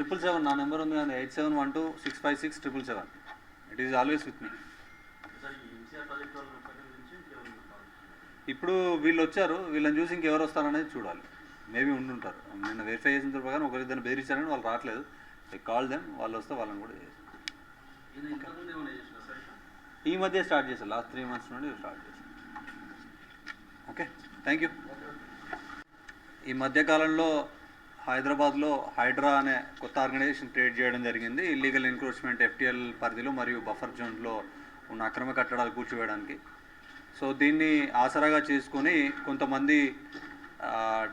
Triple seven నా number ఉంది కానీ eight seven one two six five six triple seven it is always with me ఇప్పుడు వీళ్ళు వచ్చారు వీళ్ళని చూసి ఇంకెవరు వస్తారనేది చూడాలి. మేబీ ఉండుంటారు. నిన్న వెరిఫై చేసిన ప్రకారం ఒకరిద్దరు బెదిరించారని వాళ్ళు రావట్లేదు. కాల్ దెమ్ వాళ్ళు వస్తే వాళ్ళని కూడా చేస్తాం ఈయన ఇంతకుముందు ఏమైనా చేసినా సార్ ఇట్లా? ఈ మధ్య స్టార్ట్ చేశారు. లాస్ట్ త్రీ మంత్స్ నుండి స్టార్ట్ చేశారు. ఓకే థ్యాంక్ యూ ఈ మధ్యకాలంలో హైదరాబాద్లో హైడ్రా అనే కొత్త ఆర్గనైజేషన్ క్రియేట్ చేయడం జరిగింది. ఇల్లీగల్ ఎన్క్రోచ్మెంట్ ఎఫ్టీఎల్ పరిధిలో మరియు బఫర్ జోన్లో ఉన్న అక్రమ కట్టడాలు కూర్చోవేయడానికి సో దీన్ని ఆసరాగా చేసుకొని కొంతమంది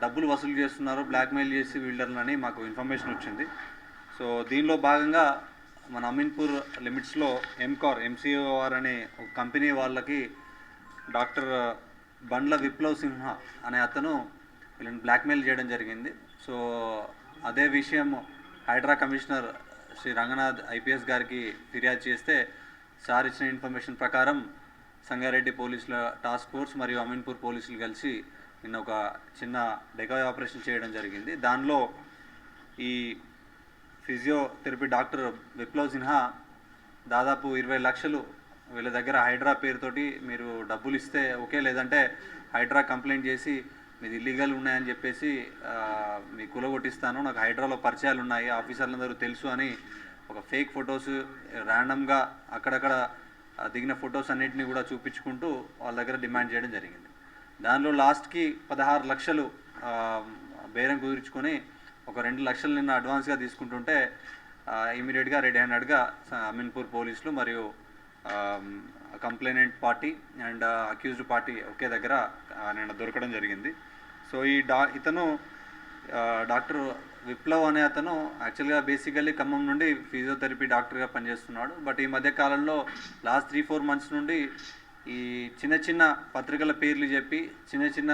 డబ్బులు వసూలు చేస్తున్నారు బ్లాక్మెయిల్ చేసి వీళ్ళని మాకు ఇన్ఫర్మేషన్ వచ్చింది. సో దీనిలో భాగంగా మన అమీన్పూర్ లిమిట్స్లో ఎంకార్ ఎంసీఓఆర్ అనే ఒక కంపెనీ వాళ్ళకి డాక్టర్ బండ్ల విప్లవ్ సింహ అనే అతను వీళ్ళని బ్లాక్మెయిల్ చేయడం జరిగింది. సో అదే విషయం హైడ్రా కమిషనర్ శ్రీ రంగనాథ్ ఐపీఎస్ గారికి ఫిర్యాదు చేస్తే సార్ ఇచ్చిన ఇన్ఫర్మేషన్ ప్రకారం సంగారెడ్డి పోలీసుల టాస్క్ ఫోర్స్ మరియు అమీన్పూర్ పోలీసులు కలిసి నిన్న ఒక చిన్న డెకాయ్ ఆపరేషన్ చేయడం జరిగింది. దానిలో ఈ ఫిజియోథెరపీ డాక్టర్ విప్లవ్ సిన్హా దాదాపు ఇరవై లక్షలు వీళ్ళ దగ్గర హైడ్రా పేరుతోటి మీరు డబ్బులు ఇస్తే ఓకే లేదంటే హైడ్రా కంప్లైంట్ చేసి మీది ఇల్లీగల్ ఉన్నాయని చెప్పేసి మీ కులగొట్టిస్తాను నాకు హైడ్రాలో పరిచయాలు ఉన్నాయి ఆఫీసర్లందరూ తెలుసు అని ఒక ఫేక్ ఫొటోస్ ర్యాండమ్గా అక్కడక్కడ దిగిన ఫొటోస్ అన్నింటినీ కూడా చూపించుకుంటూ వాళ్ళ దగ్గర డిమాండ్ చేయడం జరిగింది. దానిలో లాస్ట్కి పదహారు లక్షలు బేరం కుదుర్చుకొని ఒక రెండు లక్షలు నిన్న అడ్వాన్స్గా తీసుకుంటుంటే ఇమీడియట్గా రెడీ హ్యాండెడ్గా అమీన్పూర్ పోలీసులు మరియు complainant party and accused party ఒకే దగ్గర నేను నిన్న దొరకడం జరిగింది. సో ఈ డా ఇతను డాక్టర్ విప్లవ్ అనే అతను యాక్చువల్గా బేసికల్లీ ఖమ్మం నుండి ఫిజియోథెరపీ డాక్టర్గా పనిచేస్తున్నాడు. బట్ ఈ మధ్య కాలంలో లాస్ట్ త్రీ ఫోర్ మంత్స్ నుండి ఈ చిన్న చిన్న పత్రికల పేర్లు చెప్పి చిన్న చిన్న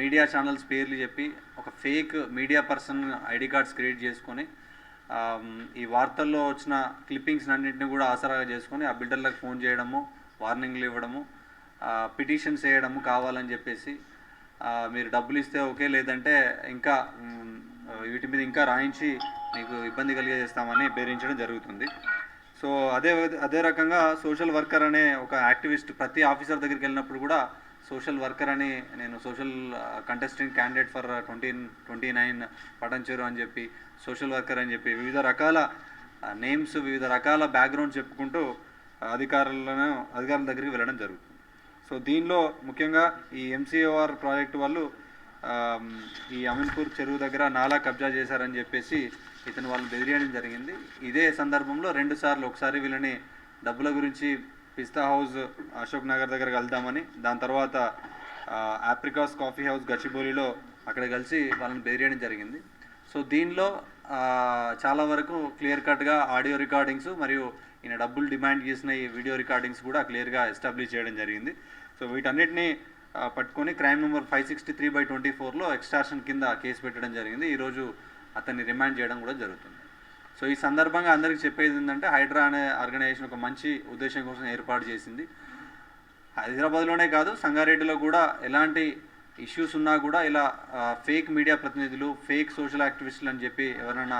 మీడియా ఛానల్స్ పేర్లు చెప్పి ఒక fake media person ID cards create చేసుకొని ఈ వార్తల్లో వచ్చిన క్లిప్పింగ్స్ అన్నింటినీ కూడా ఆసరాగా చేసుకొని ఆ బిల్డర్లకు ఫోన్ చేయడము వార్నింగ్లు ఇవ్వడము పిటిషన్స్ వేయడము కావాలని చెప్పేసి మీరు డబ్బులు ఇస్తే ఓకే లేదంటే ఇంకా వీటి మీద ఇంకా రాయించి మీకు ఇబ్బంది కలిగజేస్తామని బెదిరించడం జరుగుతుంది. సో అదే అదే రకంగా సోషల్ వర్కర్ అనే ఒక యాక్టివిస్ట్ ప్రతి ఆఫీసర్ దగ్గరికి వెళ్ళినప్పుడు కూడా సోషల్ వర్కర్ అని నేను social contestant candidate for twenty twenty nine Patancheru అని చెప్పి సోషల్ వర్కర్ అని చెప్పి వివిధ రకాల నేమ్స్ వివిధ రకాల బ్యాక్గ్రౌండ్ చెప్పుకుంటూ అధికారులను అధికారుల దగ్గరికి వెళ్ళడం జరుగుతుంది. సో దీనిలో ముఖ్యంగా ఈ ఎంసీఓఆర్ ప్రాజెక్ట్ వాళ్ళు ఈ అమీన్పూర్ చెరువు దగ్గర నాలా కబ్జా చేశారని చెప్పేసి ఇతను వాళ్ళని బెదిరియడం జరిగింది. ఇదే సందర్భంలో రెండు సార్లు ఒకసారి వీళ్ళని డబ్బుల గురించి పిస్తా హౌస్ అశోక్ నగర్ దగ్గర కలుద్దామని. దాని తర్వాత ఆప్రికాస్ కాఫీ హౌస్ గచ్చిబౌలిలో అక్కడ కలిసి వాళ్ళని బెదిరేయడం జరిగింది. సో దీనిలో చాలా వరకు క్లియర్ కట్గా ఆడియో రికార్డింగ్స్ మరియు ఈయన డబ్బులు డిమాండ్ చేసిన ఈ వీడియో రికార్డింగ్స్ కూడా క్లియర్గా ఎస్టాబ్లిష్ చేయడం జరిగింది. సో వీటన్నిటిని పట్టుకొని crime number five sixty three by twenty ఫోర్లో ఎక్స్టార్షన్ కింద కేసు పెట్టడం జరిగింది. ఈరోజు అతన్ని రిమాండ్ చేయడం కూడా జరుగుతుంది. సో ఈ సందర్భంగా అందరికీ చెప్పేది ఏంటంటే హైడ్రా అనే ఆర్గనైజేషన్ ఒక మంచి ఉద్దేశం కోసం ఏర్పాటు చేసింది. హైదరాబాద్లోనే కాదు సంగారెడ్డిలో కూడా ఎలాంటి ఇష్యూస్ ఉన్నా కూడా ఇలా ఫేక్ మీడియా ప్రతినిధులు ఫేక్ సోషల్ యాక్టివిస్టులు అని చెప్పి ఎవరైనా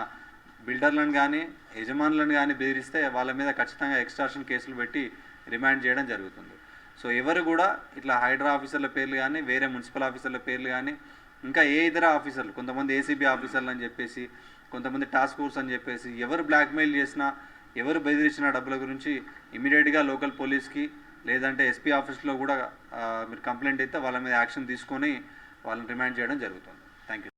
బిల్డర్లను కానీ యజమానులను కానీ బెదిరిస్తే వాళ్ళ మీద ఖచ్చితంగా ఎక్స్ట్రాషన్ కేసులు పెట్టి రిమాండ్ చేయడం జరుగుతుంది. సో ఎవరు కూడా ఇట్లా హైడ్రా ఆఫీసర్ల పేర్లు కానీ వేరే మున్సిపల్ ఆఫీసర్ల పేర్లు కానీ ఇంకా ఏ ఇతర ఆఫీసర్లు కొంతమంది ఏసీబీ ఆఫీసర్లు అని చెప్పేసి కొంతమంది టాస్క్ ఫోర్స్ అని చెప్పేసి ఎవరు బ్లాక్మెయిల్ చేసినా ఎవరు బెదిరించిన డబ్బుల గురించి ఇమీడియట్గా లోకల్ పోలీస్కి లేదంటే ఎస్పీ ఆఫీస్లో కూడా మీరు కంప్లైంట్ అయితే వాళ్ళ మీద యాక్షన్ తీసుకొని వాళ్ళని రిమాండ్ చేయడం జరుగుతుంది. Thank you